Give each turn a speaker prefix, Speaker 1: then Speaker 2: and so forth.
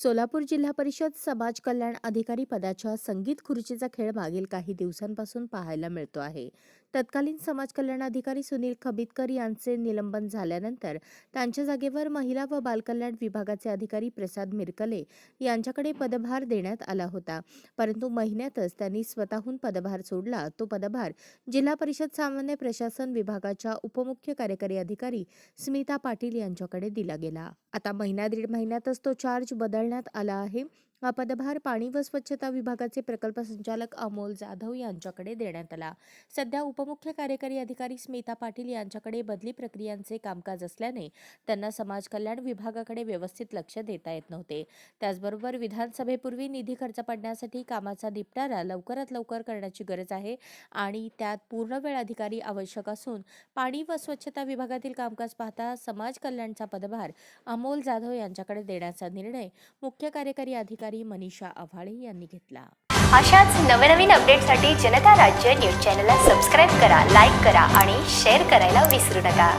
Speaker 1: सोलापूर जिल्हा परिषद समाज कल्याण अधिकारी पदाच्या संगीत खुर्चीचा खेळ मागील काही दिवसांपासून पाहायला मिळतो आहे. तत्कालीन समाज कल्याण अधिकारी सुनील खबितकर यांचे निलंबन झाल्यानंतर त्यांच्या जागेवर महिला व बालकल्याण विभागाचे अधिकारी प्रसाद मिरकले यांच्याकडे पदभार देण्यात आला होता. परंतु महिन्यातच त्यांनी स्वतःहून पदभार सोडला. तो पदभार जिल्हा परिषद सामान्य प्रशासन विभागाच्या उपमुख्य कार्यकारी अधिकारी स्मिता पाटील यांच्याकडे दिला गेला. आता महिना दीड महिन्यातच तो चार्ज बदलण्यात आला आहे. हा पदभार पाणी व स्वच्छता विभागाचे प्रकल्प संचालक अमोल जाधव यांच्याकडे देण्यात आला. सध्या उपमुख्य कार्यकारी अधिकारी स्मिता पाटील यांच्याकडे बदली प्रक्रियांचे कामकाज असल्याने त्यांना समाज कल्याण विभागाकडे व्यवस्थित लक्ष देता येत नव्हते. त्याचबरोबर विधानसभेपूर्वी निधी खर्च पडण्यासाठी कामाचा निपटारा लवकरात लवकर करण्याची गरज आहे आणि त्यात पूर्णवेळ अधिकारी आवश्यक असून पाणी व स्वच्छता विभागातील कामकाज पाहता समाज कल्याणचा पदभार अमोल जाधव यांच्याकडे देण्याचा निर्णय मुख्य कार्यकारी अधिकारी अधिकारी मनीषा आव्हाळे यांनी घेतला.
Speaker 2: अशाच नवनवीन अपडेटसाठी जनता राज्य न्यूज चॅनलला सबस्क्राईब करा लाईक करा आणि शेअर करायला विसरू नका.